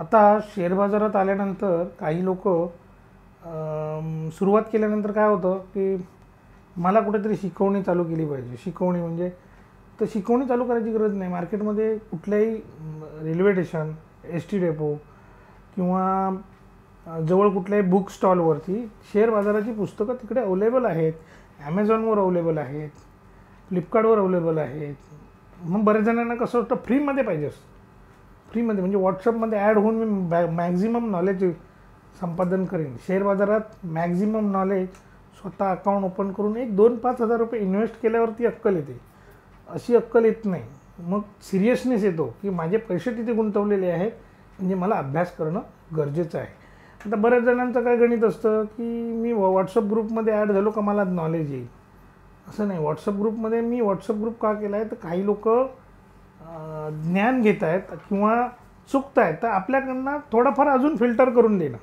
आता शेअर बाजारात आल्यानंतर काही लोक सुरुवात केल्यानंतर काय होतं की मला कुठेतरी शिकवणी चालू केली पाहिजे. शिकवणी म्हणजे तर शिकवणी चालू करायची गरज नाही. मार्केटमध्ये कुठल्याही railway station S T depot किंवा जवळ कुठल्याही बुक स्टॉलवरती शेअर बाजाराची पुस्तकं तिकडे अवेलेबल आहेत. ॲमेझॉनवर अवेलेबल आहेत. फ्लिपकार्टवर अवेलेबल आहेत. मग बऱ्याच जणांना कसं वाटतं फ्रीमध्ये पाहिजे असतं. फ्रीमध्ये म्हणजे व्हॉट्सअपमध्ये ॲड होऊन मी बॅ मॅक्झिमम नॉलेज संपादन करेन. शेअर बाजारात मॅक्झिमम नॉलेज स्वतः अकाउंट ओपन करून एक दोन पाच हजार रुपये इन्व्हेस्ट केल्यावरती अक्कल येते. अशी अक्कल येत नाही. मग सिरियसनेस येतो की माझे पैसे तिथे गुंतवलेले आहेत म्हणजे मला अभ्यास करणं गरजेचं आहे. आता बऱ्याच जणांचं काय गणित असतं की मी व्हॉट्सअप ग्रुपमध्ये ॲड झालो का मला नॉलेज येईल. असं नाही. व्हॉट्सअप ग्रुपमध्ये मी व्हॉट्सअप ग्रुप का केला आहे तर काही लोक ज्ञान घेत आहेत किंवा चुकत आहेत तर आपल्याकडनं थोडंफार अजून फिल्टर करून देणं.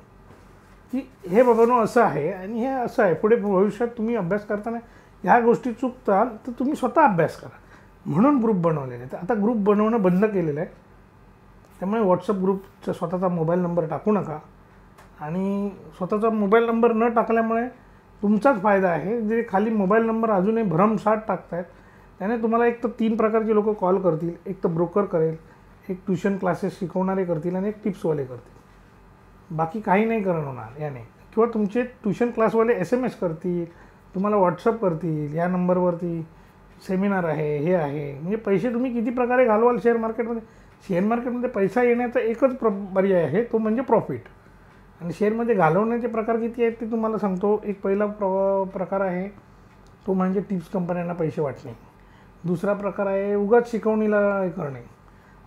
की हे बाबांनो असं आहे आणि हे असं आहे. पुढे भविष्यात तुम्ही अभ्यास करताना ह्या गोष्टी चुकताल तर तुम्ही स्वतः अभ्यास करा. म्हणून ग्रुप बनवलेले तर आता ग्रुप बनवणं बंद केलेलं आहे. त्यामुळे व्हॉट्सअप ग्रुपचा स्वतःचा मोबाईल नंबर टाकू नका. आणि स्वतःचा मोबाईल नंबर न टाकल्यामुळे तुमचाच फायदा आहे. जे खाली मोबाईल नंबर अजूनही भरमसाठ टाकतायत त्याने तुम्हाला एक तर तीन प्रकारचे लोक कॉल करतील. एक तर ब्रोकर करेल एक ट्युशन क्लासेस शिकवणारे करतील आणि एक टिप्सवाले करतील. बाकी काही नाही करणं होणार याने. किंवा तुमचे ट्युशन क्लासवाले एस एम एस करतील तुम्हाला व्हॉट्सअप करतील या नंबरवरती सेमिनार आहे हे आहे. म्हणजे पैसे तुम्ही किती प्रकारे घालवाल शेअर मार्केटमध्ये शेअर मार्केटमध्ये पैसा येण्याचा एकच प्र पर्याय आहे तो म्हणजे प्रॉफिट आणि शेअरमध्ये घालवण्याचे प्रकार किती आहेत ते तुम्हाला सांगतो. एक पहिला प्र प्रकार आहे तो म्हणजे टिप्स कंपन्यांना पैसे वाटणे. दुसरा प्रकार आहे उगाच शिकवणीला हे करणे.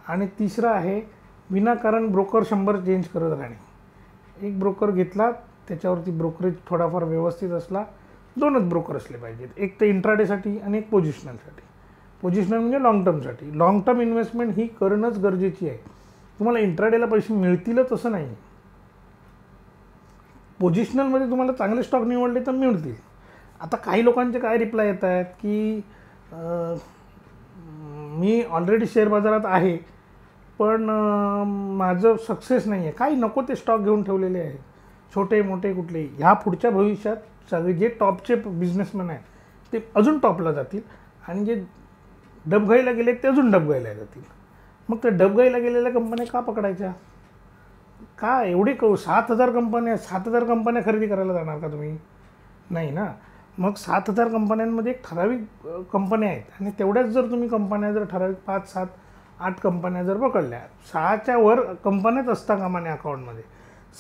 आणि तिसरा आहे विनाकारण ब्रोकर शंभर चेंज करत राहणे. एक ब्रोकर घेतला त्याच्यावरती ब्रोकरेज थोडाफार व्यवस्थित असला दोनच ब्रोकर असले पाहिजेत. एक तर इंट्राडेसाठी आणि एक पोझिशनलसाठी पोझिशनल म्हणजे लाँग टर्मसाठी लाँग टर्म इन्व्हेस्टमेंट ही करणंच गरजेची आहे. तुम्हाला इंट्राडेला पैसे मिळतीलच असं नाही पोझिशनलमध्ये तुम्हाला चांगले स्टॉक निवडले तर मिळतील. आता काही लोकांचे काय रिप्लाय येत आहेत की मी ऑलरेडी शेअर बाजारात आहे पण माझं सक्सेस नाही आहे काही नको ते स्टॉक घेऊन ठेवलेले आहे. छोटे मोठे कुठले ह्या पुढच्या भविष्यात सगळे जे टॉपचे बिझनेसमॅन आहेत ते अजून टॉपला जातील आणि जे डबघाईला गेले ते अजून डबघाईला जातील. मग त्या डबघाईला गेलेल्या कंपन्या का पकडायच्या? का एवढी क सात हजार कंपन्या सात हजार कंपन्या खरेदी करायला जाणार का तुम्ही? नाही ना. मग सात हजार कंपन्यांमध्ये एक ठराविक कंपन्या आहेत. आणि तेवढ्याच जर तुम्ही कंपन्या जर ठराविक पाच सात आठ कंपन्या जर पकडल्या सहाच्या वर कंपन्याच असता कामाने अकाउंटमध्ये.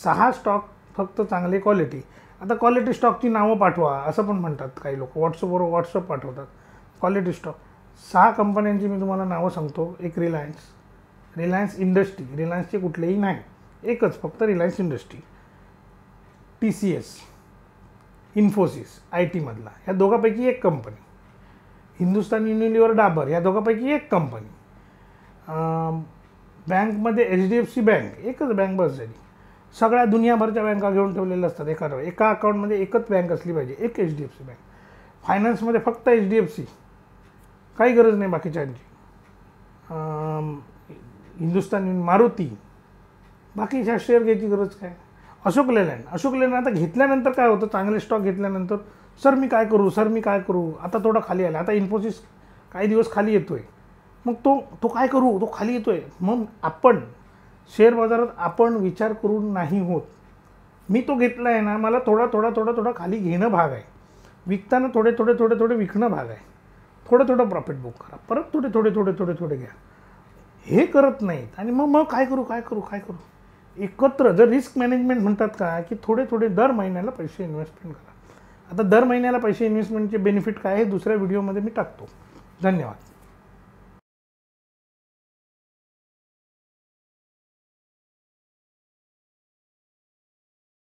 सहा स्टॉक फक्त चांगले क्वालिटी. आता क्वालिटी स्टॉकची नावं पाठवा असं पण म्हणतात काही लोक. व्हॉट्सअपवर व्हॉट्सअप पाठवतात. Quality stock. सहा कंपन्यांची मी तुम्हाला नावं सांगतो. एक रिलायन्स रिलायन्स इंडस्ट्री. रिलायन्सचे कुठलेही नाही. एकच फक्त Reliance industry. T C S. Infosys I टीमधला ह्या दोघांपैकी एक कंपनी हिंदुस्तान युनिलिव्हर डाबर या दोघांपैकी एक कंपनी बँकमध्ये H D F C bank एकच बँक बस झाली. सगळ्या दुनियाभरच्या बँका घेऊन ठेवलेल्या असतात एका एका अकाउंटमध्ये एकच बँक असली पाहिजे एक H D F C bank. फायनान्समध्ये फक्त एच डी एफ सी. काही गरज नाही बाकीच्यांची. हिंदुस्तान मारुती. बाकीच्या शेअर घ्यायची गरज काय? अशोक लेलँड. अशोक लेलँड आता घेतल्यानंतर काय होतं? चांगले स्टॉक घेतल्यानंतर सर मी काय करू? सर मी काय करू? आता थोडा खाली आला. आता इन्फोसिस काही दिवस खाली येतोय. मग तो तो काय करू? तो खाली येतोय. मग आपण शेअर बाजारात आपण विचार करून नाही होत. मी तो घेतला आहे ना मला थोडा थोडा थोडा थोडा खाली घेणं भाग आहे. विकताना थोडे थोडे थोडे थोडे विकणं भाग आहे. थोडं थोडं प्रॉफिट बुक करा. परत थोडे थोडे थोडे थोडे थोडे घ्या. हे करत नाहीत. आणि मग मग काय करू काय करू काय करू? एकत्र जर रिस्क मॅनेजमेंट म्हणतात का की थोडे थोडे दर महिन्याला पैसे इन्व्हेस्टमेंट करा. आता दर महिन्याला पैसे इन्व्हेस्टमेंटचे बेनिफिट काय हे दुसऱ्या व्हिडिओमध्ये मी टाकतो. धन्यवाद.